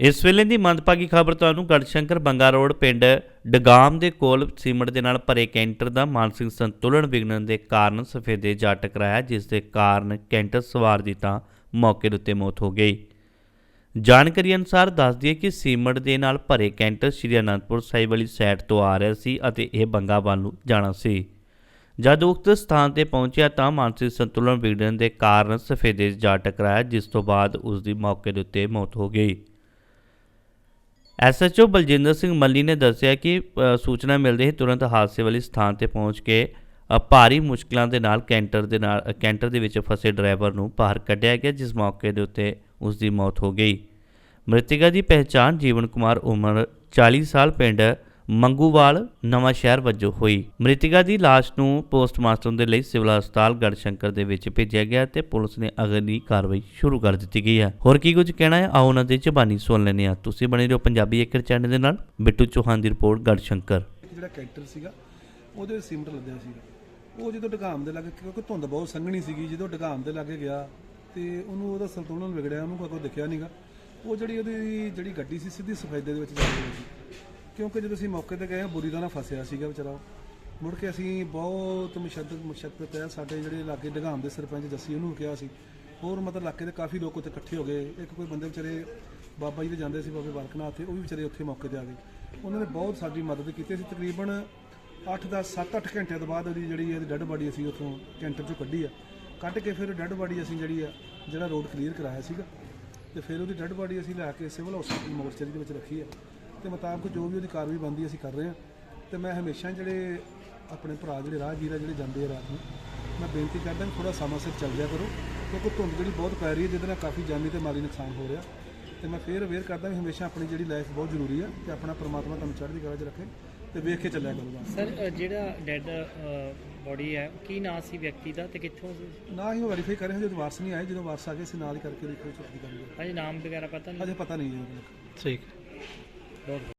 ਇਸ ਵੇਲੇ ਦੀ ਮੰਦਭਾਗੀ ਖਬਰ ਤੁਹਾਨੂੰ ਗੜਸ਼ੰਕਰ ਬੰਗਾ ਰੋਡ ਪਿੰਡ ਡਗਾਮ ਦੇ ਕੋਲ ਸੀਮਟ ਦੇ ਨਾਲ ਭਰੇ ਕੈਂਟਰ ਦਾ ਮਾਨਸਿਕ ਸੰਤੁਲਨ ਵਿਗੜਨ ਦੇ ਕਾਰਨ ਸਫੇਦੇ ਜਾ ਟਕਰਾਇਆ, ਜਿਸ ਦੇ ਕਾਰਨ ਕੈਂਟਰ ਸਵਾਰ ਦੀ ਤਾਂ ਮੌਕੇ ਦੇ ਉੱਤੇ ਮੌਤ ਹੋ ਗਈ। ਜਾਣਕਾਰੀ ਅਨੁਸਾਰ ਦੱਸਦੀ ਹੈ ਕਿ ਸੀਮਟ ਦੇ ਨਾਲ ਭਰੇ ਕੈਂਟਰ ਸ਼੍ਰੀ ਅਨੰਦਪੁਰ ਸਾਹਿਬ ਵਾਲੀ ਸਾਈਡ ਤੋਂ ਆ ਰਿਹਾ ਸੀ ਅਤੇ ਇਹ ਬੰਗਾ ਵੱਲ ਨੂੰ ਜਾਣਾ ਸੀ। ਜਦ ਉਕਤ ਸਥਾਨ ਤੇ ਪਹੁੰਚਿਆ ਤਾਂ ਮਾਨਸਿਕ ਸੰਤੁਲਨ ਵਿਗੜਨ ਦੇ ਕਾਰਨ ਸਫੇਦੇ ਜਾ ਟਕਰਾਇਆ, ਜਿਸ ਤੋਂ ਬਾਅਦ ਉਸ ਦੀ ਮੌਕੇ ਦੇ ਉੱਤੇ ਮੌਤ ਹੋ ਗਈ। ਐਸਐਚਓ ਬਲਜਿੰਦਰ ਸਿੰਘ ਮੱਲੀ ਨੇ ਦੱਸਿਆ ਕਿ ਸੂਚਨਾ ਮਿਲਦੇ ਹੀ ਤੁਰੰਤ ਹਾਦਸੇ ਵਾਲੀ ਸਥਾਨ ਤੇ ਪਹੁੰਚ ਕੇ ਭਾਰੀ ਮੁਸ਼ਕਲਾਂ ਦੇ ਨਾਲ ਕੈਂਟਰ ਦੇ ਨਾਲ ਕੈਂਟਰ ਦੇ ਵਿੱਚ ਫਸੇ ਡਰਾਈਵਰ ਨੂੰ ਬਾਹਰ ਕੱਢਿਆ ਗਿਆ, ਜਿਸ ਮੌਕੇ ਦੇ ਉੱਤੇ ਉਸ ਦੀ ਮੌਤ ਹੋ ਗਈ। ਮ੍ਰਿਤਕਾ ਦੀ ਪਹਿਚਾਣ ਜੀਵਨ ਕੁਮਾਰ ਉਮਰ 40 ਸਾਲ, ਪਿੰਡ ਮੰਗੂਵਾਲ ਨਵਾਂ ਸ਼ਹਿਰ ਵਜੋਂ ਹੋਈ। ਮ੍ਰਿਤਕਾ ਦੀ ਲਾਸ਼ ਨੂੰ ਪੋਸਟਮਾਰਟਮ ਦੇ ਲਈ ਸਿਵਲ ਹਸਪਤਾਲ ਗੜਸ਼ੰਕਰ ਦੇ ਵਿੱਚ ਭੇਜਿਆ ਗਿਆ ਤੇ ਪੁਲਿਸ ਨੇ ਅਗਲੀ ਕਾਰਵਾਈ ਸ਼ੁਰੂ ਕਰ ਦਿੱਤੀ ਗਈ ਹੈ। ਹੋਰ ਕੀ ਕੁਝ ਕਹਿਣਾ ਹੈ? ਆਓ ਉਹਨਾਂ ਦੀ ਜ਼ਬਾਨੀ ਸੁਣ ਲੈਂਦੇ ਹਾਂ। ਤੁਸੀਂ ਬਣੇ ਰਹੋ ਪੰਜਾਬੀ ਏਕਰ ਚੈਨਲ ਦੇ ਨਾਲ। ਬਿੱਟੂ ਚੌਹਾਨ ਦੀ ਰਿਪੋਰਟ ਗੜਸ਼ੰਕਰ ਜਿਹੜਾ ਕੈਂਟਰ ਸੀਗਾ, ਉਹਦੇ ਵਿੱਚ ਲੱਦਿਆ ਸੀਗਾ ਉਹ ਜਦੋਂ ਡਗਾਮ ਦੇ ਲੱਗੇ, ਕਿਉਂਕਿ ਧੁੰਦ ਬਹੁਤ ਸੰਘਣੀ ਸੀਗੀ, ਜਦੋਂ ਡਗਾਮ ਦੇ ਲੱਗੇ ਗਿਆ ਤੇ ਉਹਨੂੰ ਉਹਦਾ ਸੰਤੁਲਨ ਵਿਗੜਿਆ, ਉਹਨੂੰ ਕੋਈ ਦਿਖਿਆ ਨਹੀਂਗਾ ਉਹ ਜਿਹੜੀ ਉਹਦੀ ਜਿਹੜੀ ਗੱਡੀ ਸੀ, ਸਿੱਧੀ ਸਫੈਦੇ ਦੇ ਵਿੱਚ ਜਾ ਰਹੀ ਸੀ ਕਿਉਂਕਿ ਜਦੋਂ ਅਸੀਂ ਮੌਕੇ ਤੇ ਗਏ ਹਾਂ, ਬੁਰੀ ਤਰ੍ਹਾਂ ਫਸਿਆ ਸੀਗਾ ਵਿਚਾਰਾ ਉਹ। ਮੁੜ ਕੇ ਅਸੀਂ ਬਹੁਤ ਮੁਸ਼ੱਦਦ ਮੁਸ਼ੱਕਤ ਹੈ। ਸਾਡੇ ਜਿਹੜੇ ਇਲਾਕੇ ਡਗਾਮ ਦੇ ਸਰਪੰਚ ਜੱਸੀ ਉਹਨੂੰ ਕਿਹਾ ਸੀ। ਹੋਰ ਮਤਲਬ ਇਲਾਕੇ ਦੇ ਕਾਫੀ ਲੋਕ ਉੱਥੇ ਇਕੱਠੇ ਹੋ ਗਏ। ਇੱਕ ਕੋਈ ਬੰਦੇ ਵਿਚਾਰੇ ਬਾਬਾ ਜੀ ਦੇ ਜਾਂਦੇ ਸੀ ਬਾਬੇ ਬਾਲਕਨਾਥ ਤੇ ਉਹ ਵੀ ਵਿਚਾਰੇ ਉੱਥੇ ਮੌਕੇ ਤੇ ਆ ਗਏ। ਉਹਨਾਂ ਨੇ ਬਹੁਤ ਸਾਡੀ ਮਦਦ ਕੀਤੀ। ਅਸੀਂ ਤਕਰੀਬਨ 8 ਦਾ 7-8 ਘੰਟਿਆਂ ਤੋਂ ਬਾਅਦ ਉਹਦੀ ਜਿਹੜੀ ਇਹਦੀ ਡੈੱਡ ਬਾਡੀ ਅਸੀਂ ਉੱਥੋਂ ਕੈਂਟਰ ਚੋਂ ਕੱਢੀ ਆ। ਕੱਢ ਕੇ ਫਿਰ ਡੈੱਡ ਬਾਡੀ ਅਸੀਂ ਜਿਹੜੀ ਆ ਜਿਹੜਾ ਰੋਡ ਕਲੀਅਰ ਕਰਾਇਆ ਸੀਗਾ। ਤੇ ਫਿਰ ਉਹਦੀ ਡੈੱਡ ਬਾਡੀ ਅਸੀਂ ਲੈ ਕੇ ਸਿਵਲ ਹਸਪੀਟਲ ਮੋਰਚਰੀ ਦੇ ਵਿੱਚ ਰੱਖੀ ਆ। ਤੇ ਮੁਤਾਬਕ ਜੋ ਵੀ ਉਹਦੀ ਕਾਰਵਾਈ ਬੰਦੀ ਅਸੀਂ ਕਰ ਰਹੇ ਹਾਂ। ਤੇ ਮੈਂ ਹਮੇਸ਼ਾ ਜਿਹੜੇ ਆਪਣੇ ਭਰਾ ਜਿਹੜੇ ਰਾਹਗੀਰ ਆ ਜਿਹੜੇ ਜਾਂਦੇ ਆ ਰਾਤ ਨੂੰ ਮੈਂ ਬੇਨਤੀ ਕਰਦਾ ਕਿ ਥੋੜਾ ਸਮਾਂ ਸਿਰ ਚੱਲ ਜਿਆ ਕਰੋ ਕਿਉਂਕਿ ਧੁੰਦ ਜਿਹੜੀ ਬਹੁਤ ਪੈ ਰਹੀ ਹੈ ਜਿਹਦੇ ਨਾਲ ਕਾਫੀ ਜਾਨੀ ਤੇ ਮਾਲੀ ਨੁਕਸਾਨ ਹੋ ਰਿਹਾ। ਤੇ ਮੈਂ ਫੇਰ ਅਵੇਅਰ ਕਰਦਾ ਕਿ ਹਮੇਸ਼ਾ ਆਪਣੀ ਜਿਹੜੀ ਲਾਈਫ ਬਹੁਤ ਜ਼ਰੂਰੀ ਹੈ ਤੇ ਆਪਣਾ ਪ੍ਰਮਾਤਮਾ ਤੁਹਾਨੂੰ ਚੜ੍ਹਦੀ ਕਲਾ 'ਚ ਰੱਖੇ ਤੇ ਵੇਖ ਕੇ ਚੱਲਿਆ ਕਰੋ ਬਸ। ਸਰ ਅ, ਜਿਹੜਾ ਡੈੱਡ ਬੋਡੀ ਹੈ ਕੀ ਨਾਂ ਸੀ ਵਿਅਕਤੀ ਦਾ ਤੇ ਕਿੱਥੋਂ ਸੀ? ਨਾ ਹੀ ਉਹ ਵੈਰੀਫਾਈ ਕਰ ਰਹੇ ਹਾਂ ਜਦੋਂ ਵਾਰਸ ਨਹੀਂ ਆਏ ਜਦੋਂ ਵਾਰਸ ਆ ਗਏ ਅਸੀਂ ਨਾਲ ਹੀ ਕਰਕੇ ਦੇਖੋ ਛੁੱਟੀ ਕਰਾਂਗੇ ਅਜੇ ਨਾਮ ਵਗੈਰਾ ਪਤਾ ਨਹੀਂ? ਅਜੇ ਪਤਾ ਨਹੀਂ ਜੀ ਉਹਦਾ। ਬਹੁਤ